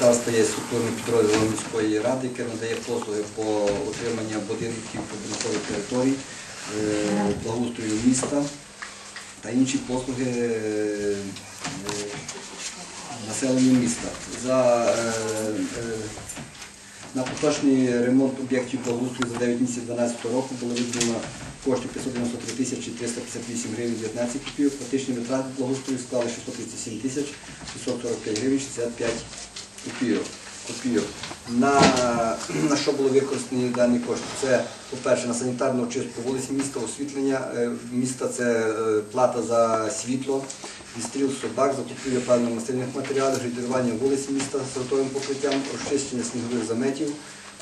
Господарство є структурним підрозділом міської ради, яке надає послуги по утриманню будинків прибудинкових територій, е, благоустрою міста та інші послуги е, е, населенню міста. За, на поточний ремонт об'єктів благоустрою за 9 місяців 2012 року було виділено коштів 593 тисячі 358 гривень 19 копійок. Фактичні витрати благоустрою склали 637 тисяч 645 гривень 65 копійок. На, на що були використані дані кошти? Це, по-перше, на санітарну чистку вулиць міста, освітлення е, міста, це е, плата за світло, відстріл собак, закупівля паливно-мастильних матеріалів, грейдерування вулиць міста з готовим покриттям, розчищення снігових заметів,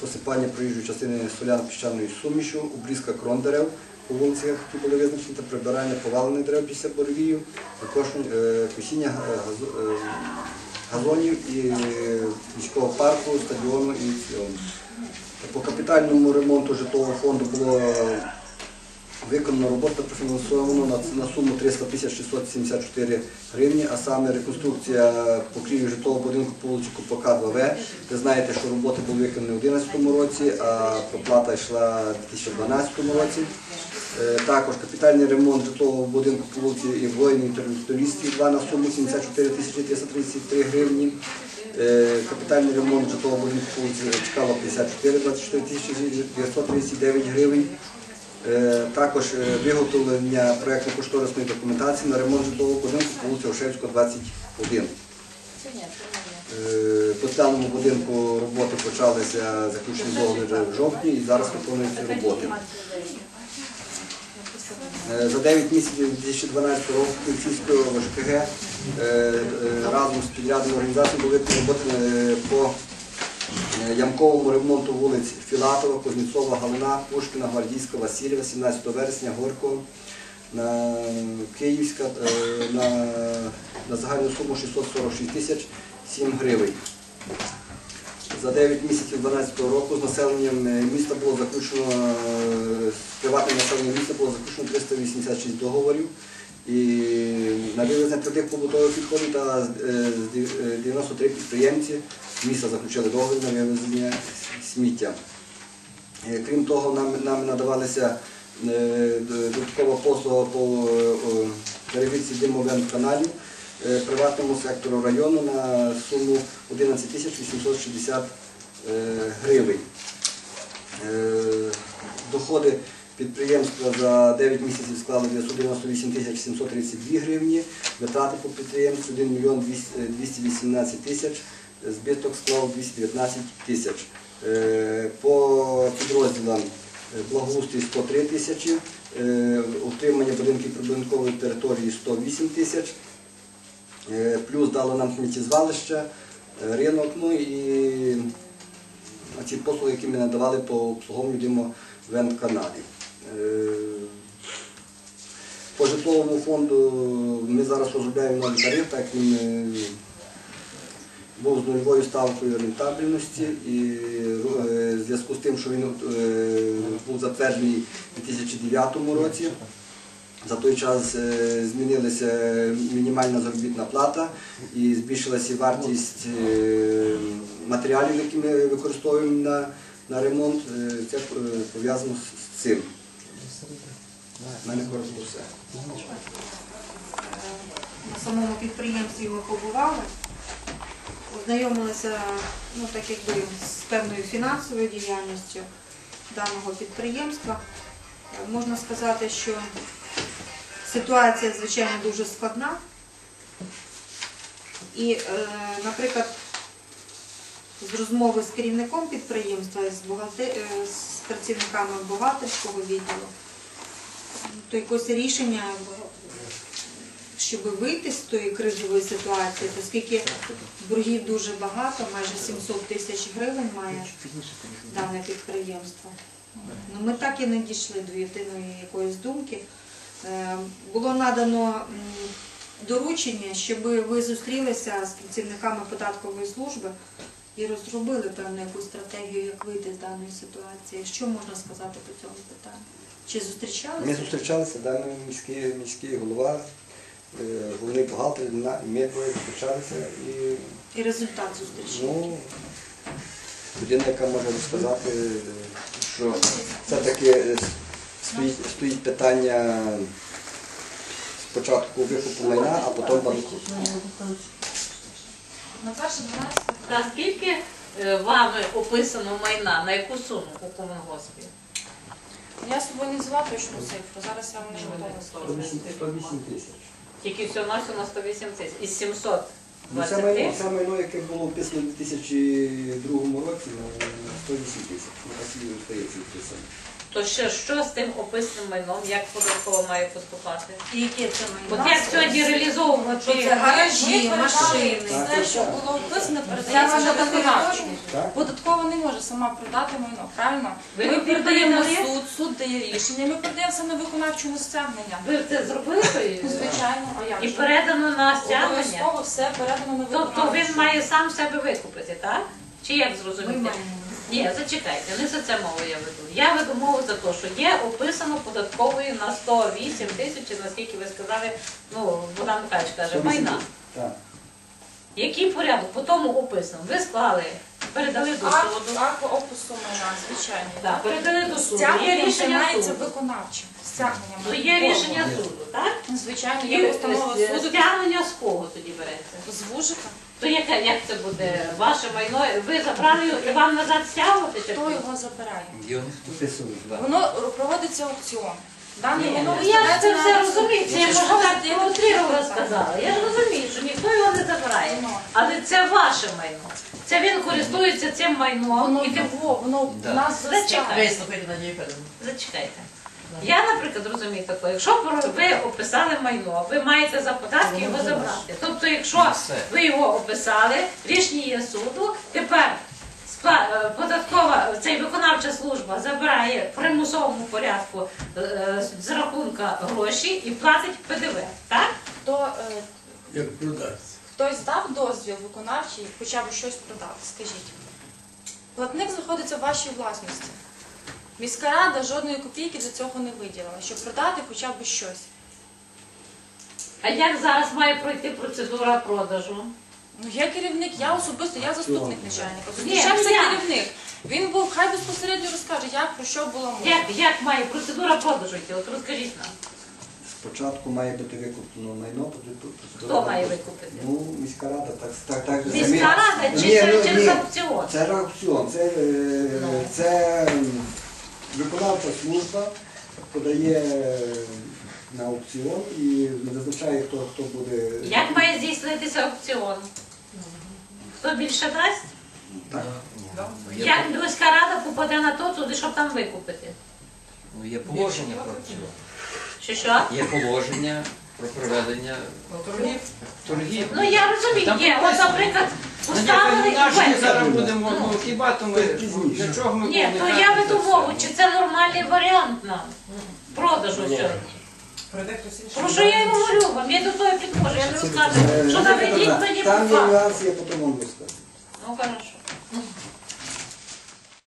посипання проїжджої частини соляно-піщаною сумішю, обрізка крон дерев по вулицях, які були визначені, та прибирання повалених дерев після буревію, також е, косіння е, е, газонів і міського парку, стадіону і цього. По капітальному ремонту житлового фонду було виконано робота профінансовано на, суму 300 674 гривні, а саме реконструкція покрівлі житлового будинку по вулиці Купака 2В. Ви знаєте, що роботи були виконані у 2011 році, а проплата йшла у 2012 році. Е, Також капітальний ремонт житлового будинку по вулиці воїнів терористів 2 на суму 74 тисячі 333 гривні. Е, Капітальний ремонт житлового будинку по вулиці Чкала 54, 24 939 гривень. Е, Також е, виготовлення проєктно-кошторисної документації на ремонт житлового будинку по вулиці Ошевського, 21. Е, По даному будинку роботи почалися заключені договори в жовтні і зараз виконуються роботи. За 9 місяців 2012 року е, е, разом з підрядною організацією були роботи по ямковому ремонту вулиць Філатова, Кузнєцова, Галина, Пушкіна, Гвардійська, Васильєва, 17 вересня, Горького, на Київська е, на, на загальну суму 646 тисяч 7 гривень. За 9 місяців 2012 року з населенням е, міста було заключено е, з приватним населенням міста було заключено 386 договорів. І на вивезення твердих побутових відходів та е, з дев- е, 93 підприємці міста заключили договір на вивезення сміття. Е, Крім того, нам, нам надавалися е, додаткова послуга по перевірці димових каналів приватному сектору району на суму 11 тисяч 860 е, гривень. Доходи підприємства за 9 місяців склали 998 тисяч 732 гривні, витрати по підприємству 1 мільйон 218 тисяч, збиток склав 219 тисяч. Е, По підрозділам е, благоустрій 103 тисячі, е, утримання будинків прибудинкової території 108 тисяч, Е, плюс дало нам сміттєзвалище, е, ринок, ну і ці послуги, які ми надавали по обслуговуванню димовентканалів. Е, По житловому фонду ми зараз розробляємо новий тариф, так він е, був з нульовою ставкою рентабельності і е, в зв'язку з тим, що він був затверджений у 2009 році. За той час змінилася мінімальна заробітна плата і збільшилася вартість матеріалів, які ми використовуємо на, на ремонт. Це пов'язано з цим. Мене все. На самому підприємстві ми побували, ознайомилися ну, так якби, з певною фінансовою діяльністю даного підприємства. Можна сказати, що ситуація, звичайно, дуже складна. І, е, наприклад, з розмови з керівником підприємства, з, е, з працівниками бухгалтерського відділу, то якось рішення щоб вийти з тої кризової ситуації, оскільки боргів дуже багато, майже 700 тисяч гривень має дане підприємство. Ну, ми так і не дійшли до єдиної якоїсь думки. Е, Було надано доручення, щоб ви зустрілися з працівниками податкової служби і розробили певну якусь стратегію, як вийти з даної ситуації. Що можна сказати по цьому питанню? Чи зустрічалися? Ми зустрічалися, даний міський, міський голова е, головний бухгалтер, ми двоє зустрічалися і І результат зустрічі. ну, людина, яка може розказати, що все-таки е, стоїть, стоїть питання спочатку викупу майна, а потім банку. На перше 12 Та скільки е, вами описано майна, на яку суму у комунгоспі? я з собою не взяла точну цифру, зараз я вам не готова сказати. 108 тисяч. Тільки всього на на 108 тисяч. Із 720 Ну, це майно, це майно, яке було вписано у 2002 році, на 108 тисяч. Ну, так і здається вписано. То ще що з тим описним майном, як податкова має поступати? І яке це От майно? як сьогодні реалізовувати? Що це гаражі, машини. Все, що було вписано, передається. Так? Податкова не може сама продати майно, правильно? Ви Ми передаємо передали? суд, суд дає рішення, ми передаємо саме виконавчому стягнення. Ви це зробили? Звичайно, а як І же? передано на стягнення? Обов'язково все передано на. Тобто він має сам себе викупити, так? Чи як Ми зрозуміти? маємо. Ні, зачекайте, не за це мову я веду. Я веду мову за те, що є описано податковою на 108 тисяч, наскільки ви сказали, ну, Богдан Михайлович каже, майна. Так. Який порядок? По тому описано. Ви склали, передали до Акт, суду. акт опису майна, звичайно. Так, передали до суду. Є Стягнення рішення займається суду. виконавчим. Стягнення Ну, майна. є рішення суду, так? Звичайно, є постанова е, суду стягнення з кого тоді береться? з вужика. То яке, як це буде? Ваше майно? Ви забрали його і вам назад стягувати? чи Хто що? його забирає? Вписують. Воно проводиться аукціон. Ну, я ж це все розумію, це я ж можу так я ж розумію, що ніхто його не забирає. Ну. Але це ваше майно. Це він користується цим майном Воно і тим. воно в нас. Вислухайте Надію Федоровну. Зачекайте. Я, наприклад, розумію таке, якщо про- ви описали майно, ви маєте за податки його забрати. Тобто, якщо ви його описали, рішення є суду, тепер податкова, цей виконавча служба забирає в примусовому порядку е, з рахунка гроші і платить ПДВ. Так? То е, Як продавці. хтось дав дозвіл виконавчий, хоча б щось продати, скажіть. Платник знаходиться в вашій власності. Міська рада жодної копійки для цього не виділила, щоб продати хоча б щось. А як зараз має пройти процедура продажу? Ну, я керівник, я особисто, я заступник начальника. Зустрічався ну керівник. Він був, хай безпосередньо розкаже, як про що була мова. Як, як має процедура продажу йти? От розкажіть нам. Спочатку має бути викуплено майно, потім Хто має викупити? Ну, міська рада, так, так, так. Міська самі- рада чи Ні, через- ну, через ні. аукціон? Це ж аукціон, це, е, Ну. це м, виконавча служба подає е, на аукціон і визначає, хто, хто буде. Як має здійснитися аукціон? Хто більше дасть? Так. Як міська рада попаде на то туди, щоб там викупити? Ну, є положення про це. Чи що? Є положення про проведення Торгів. торгів. Ну я розумію, Там є. От, прописано. наприклад, Надія поставили ж ми зараз будемо, ну хіба то ми, для чого ми Ні, то я веду мову, чи це нормальний варіант нам продажу сьогодні. Тому що я йому говорю вам, я до того підходжу, я не розказую, що наведіть мені Там є по факту. я потім вам розкажу. Ну хорошо.